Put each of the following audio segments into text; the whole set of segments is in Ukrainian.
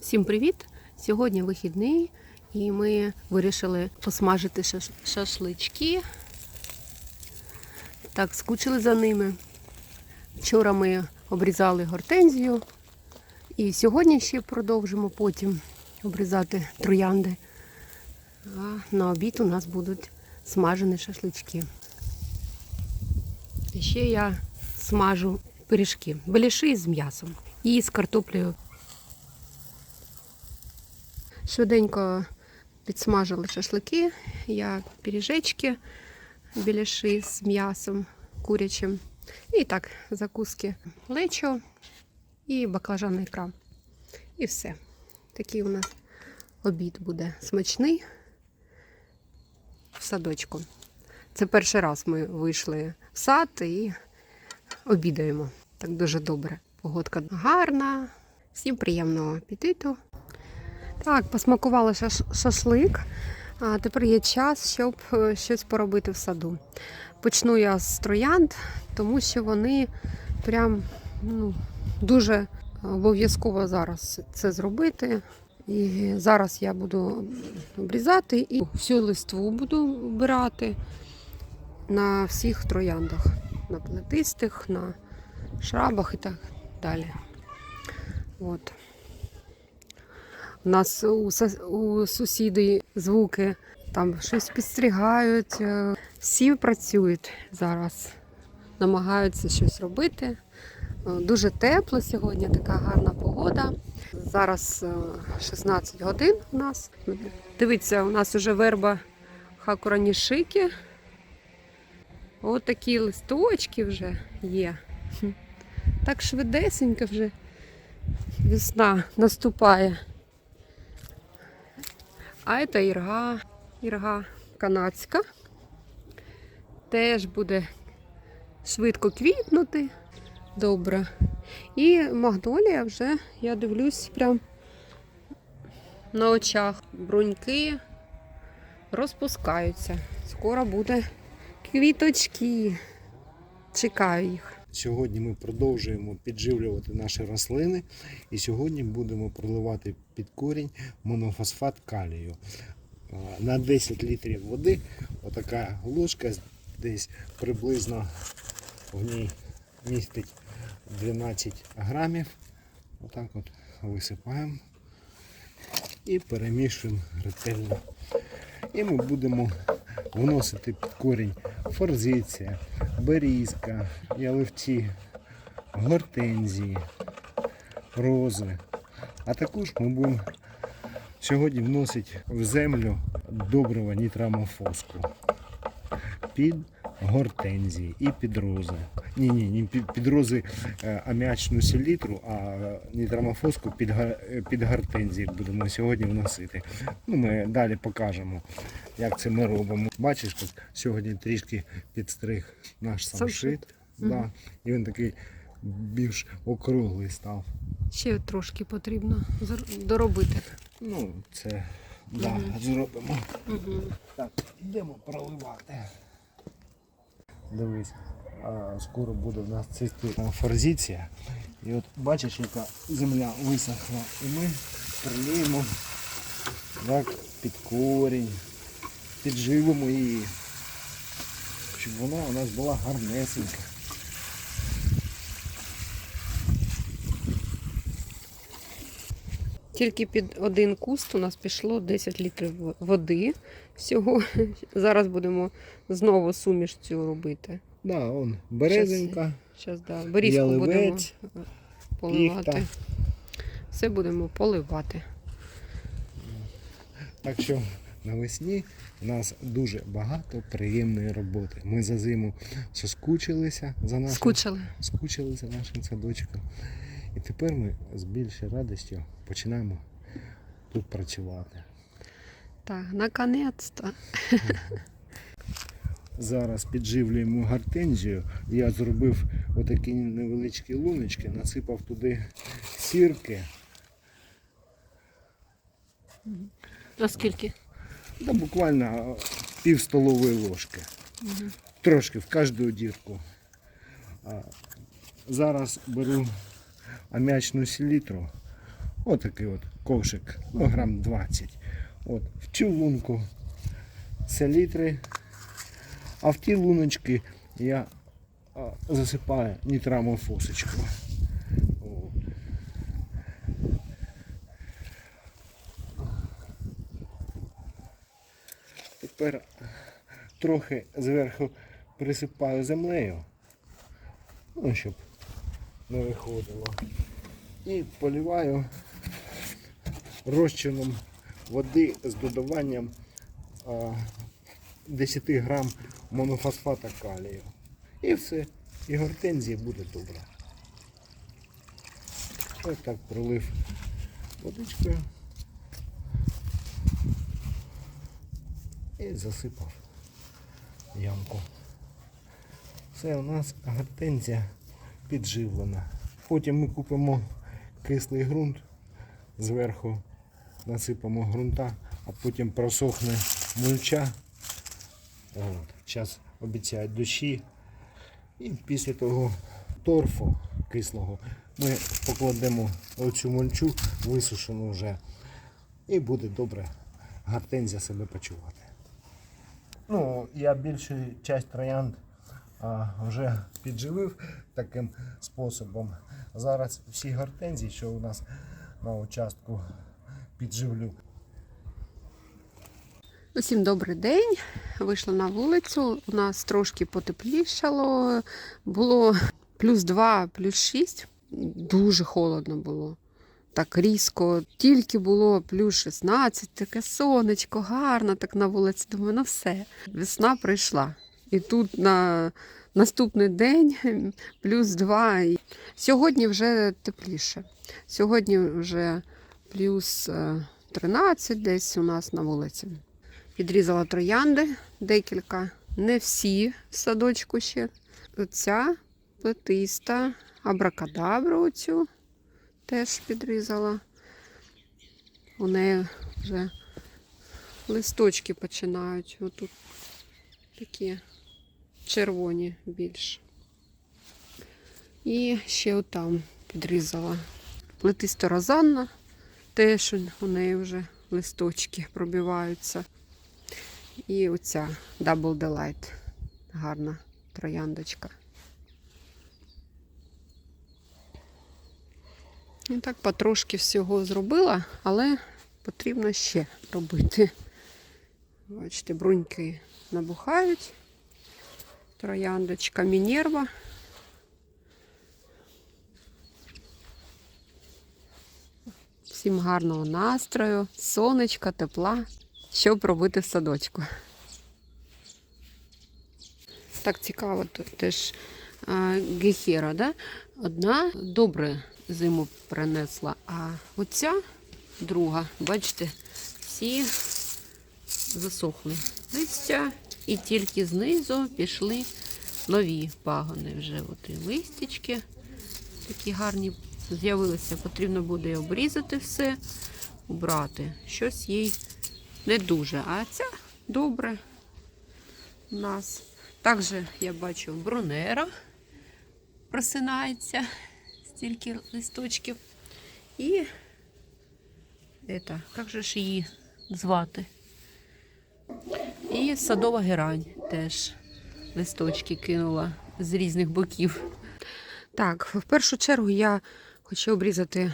Всім привіт! Сьогодні вихідний, і ми вирішили посмажити шаш- шашлички. Так, скучили за ними. Вчора ми обрізали гортензію, і сьогодні ще продовжимо потім обрізати троянди. А на обід у нас будуть смажені шашлички. Ще я смажу пиріжки, беляши з м'ясом і з картоплею Швиденько підсмажили шашлики, я пиріжечки, біляши з м'ясом курячим. І так, закуски лечо і баклажанна ікра. І все. Такий у нас обід буде смачний в садочку. Це перший раз ми вийшли в сад і обідаємо. Так дуже добре. Погодка гарна. Всім приємного апетиту. Так, посмакувала шаш- шашлик. А тепер є час, щоб е, щось поробити в саду. Почну я з троянд, тому що вони прям ну, дуже обов'язково зараз це зробити. І зараз я буду обрізати і всю листву буду вбирати на всіх трояндах, на плетистих, на шрабах і так далі. От. У нас у, у сусіди звуки там щось підстрігають. е, Всі працюють зараз, намагаються щось робити. Е, Дуже тепло сьогодні, така гарна погода. Зараз е, 16 годин у нас. Дивіться, у нас вже верба хакуранішики. Ось такі листочки вже є. Так швидесенько вже весна наступає. А це ірга, ірга канадська. Теж буде швидко квітнути. Добре. І магнолія вже, я дивлюсь, прям на очах. Бруньки розпускаються. Скоро буде квіточки. Чекаю їх. Сьогодні ми продовжуємо підживлювати наші рослини, і сьогодні будемо проливати під корінь монофосфат калію. На 10 літрів води отака ложка десь приблизно в ній містить 12 грамів. Отак от висипаємо і перемішуємо ретельно. І ми будемо вносити під корінь форзиція, берізка, яливці, гортензії, рози. А також ми будемо сьогодні вносити в землю доброго нітрамофоску під гортензії і під рози. Ні, ні, не під, рози е, аміачну селітру, а нітрамофоску під, е, під гортензії будемо сьогодні вносити. Ну, ми далі покажемо, як це ми робимо. Бачиш, тут сьогодні трішки підстриг наш Самшит. Да, і він такий більш округлий став. Ще трошки потрібно доробити. Ну, це да, Мгм. зробимо. Угу. Так, йдемо проливати. Дивись, скоро буде в нас цвісти форзиція. І от бачиш, яка земля висохла. І ми приліємо так, під корінь, підживимо її, щоб вона у нас була гарнесенька. Тільки під один куст у нас пішло 10 літрів води всього. Зараз будемо знову суміш цю робити. Да, он березенька. Зараз да, берізку будемо Ялівець, поливати. піхта. Все будемо поливати. Так що навесні у нас дуже багато приємної роботи. Ми за зиму соскучилися за нашим, Скучили. скучили за нашим садочком. І тепер ми з більшою радістю починаємо тут працювати. Так, наконець-то. Зараз підживлюємо гортензію. Я зробив отакі невеличкі луночки, насипав туди сірки. Наскільки? Та буквально пів столової ложки. Трошки в кожну дірку. А, Зараз беру аміачну селітру, Отакий от ковшик, ну, грам 20. От, в цю лунку селітри, а в ті луночки я засипаю нітрамофосочку. От. Тепер трохи зверху присипаю землею, ну, щоб не виходило. І поливаю розчином води з додаванням 10 грам монофосфата калію. І все. І гортензія буде добра. Ось так пролив водичкою. І засипав ямку. Все, у нас гортензія підживлена. Потім ми купимо кислий ґрунт, зверху насипемо ґрунта, а потім просохне мульча. От. Зараз обіцяють дощі. І після того торфу кислого ми покладемо оцю мульчу, висушену вже, і буде добре гортензія себе почувати. Ну, я більшу часть троянд а, вже підживив таким способом. Зараз всі гортензії, що у нас на участку, підживлю. Усім добрий день. Вийшла на вулицю. У нас трошки потеплішало. Було плюс 2, плюс 6. Дуже холодно було. Так різко. Тільки було плюс 16, таке сонечко, гарно так на вулиці. Думаю, ну все. Весна прийшла. І тут на наступний день плюс 2. Сьогодні вже тепліше. Сьогодні вже плюс е, 13 десь у нас на вулиці. Підрізала троянди, декілька, не всі в садочку ще. Оця плетиста, абракадабру оцю теж підрізала. У неї вже листочки починають. Отут такі червоні більш. І ще отам підрізала. Плетиста розанна, теж у неї вже листочки пробиваються. І оця Double Delight. Гарна трояндочка. І так потрошки всього зробила, але потрібно ще робити. Бачите, бруньки набухають. Трояндочка Мінерва. Всім гарного настрою, сонечка, тепла, щоб робити в садочку. Так цікаво, тут теж гехера, да? Одна добре зиму принесла, а оця друга, бачите, всі засохли листя, і тільки знизу пішли нові пагони вже. От і листячки такі гарні з'явилися. Потрібно буде обрізати все, убрати. Щось їй не дуже. А ця добре у нас. Також я бачу брунера просинається, стільки листочків. І это, як же ж її звати? І садова герань теж листочки кинула з різних боків. Так, в першу чергу я хочу обрізати,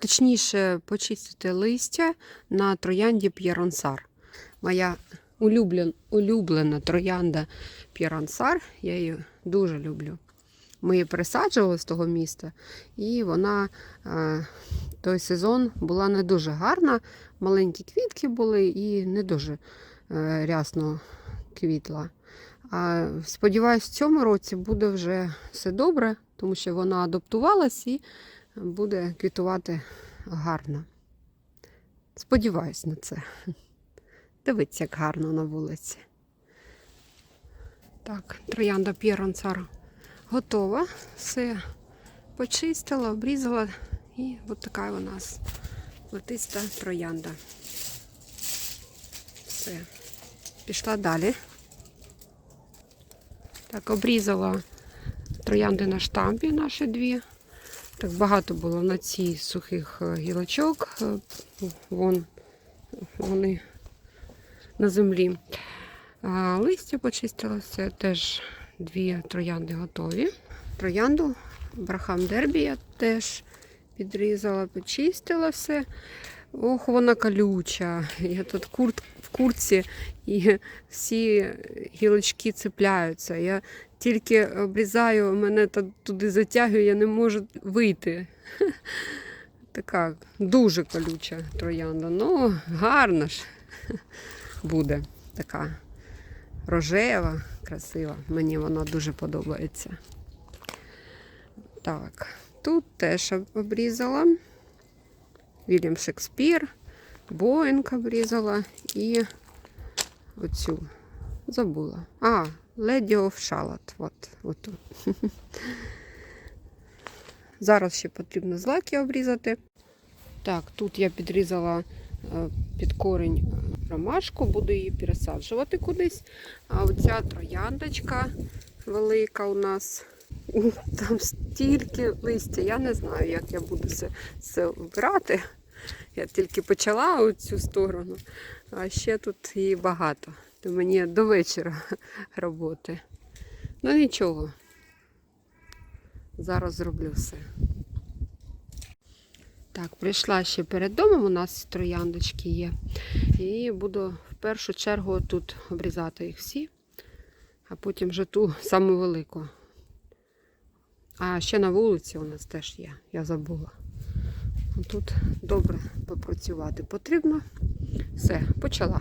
точніше, почистити листя на троянді П'єронсар. Моя улюблен, улюблена троянда П'єронсар, я її дуже люблю. Ми її пересаджували з того міста, і вона е, той сезон була не дуже гарна. Маленькі квітки були і не дуже е, рясно квітла. А сподіваюсь, в цьому році буде вже все добре, тому що вона адаптувалась і буде квітувати гарно. Сподіваюсь на це. Дивіться, як гарно на вулиці. Так, троянда П'єронцар готова. Все почистила, обрізала. І от така у нас летиста троянда. Все. Пішла далі. Так, обрізала троянди на штампі наші дві. Так багато було на цій сухих е, гілочок. Е, Вон вони на землі. А листя почистилося, теж дві троянди готові. Троянду Брахам Дербі я теж підрізала, почистила все. Ох, вона колюча. Я тут курт, в куртці і всі гілочки цепляються. Я тільки обрізаю, мене туди затягує, я не можу вийти. Така дуже колюча троянда. Ну, гарна ж буде така рожева, красива. Мені вона дуже подобається. Так, тут теж обрізала. Вільям Шекспір, Боїнг обрізала і оцю забула. А, Of Charlotte. От, от. Зараз ще потрібно злаки обрізати. Так, тут я підрізала е, під корінь е, ромашку, буду її пересаджувати кудись. А оця трояндочка велика у нас. Там стільки листя, я не знаю, як я буду це, це вбирати. Я тільки почала цю сторону, а ще тут її багато. То мені до вечора роботи. Ну нічого. Зараз зроблю все. Так, прийшла ще перед домом, у нас трояндочки є. І буду в першу чергу тут обрізати їх всі, а потім вже ту саму велику. А ще на вулиці у нас теж є, я забула. Тут добре попрацювати потрібно. Все, почала.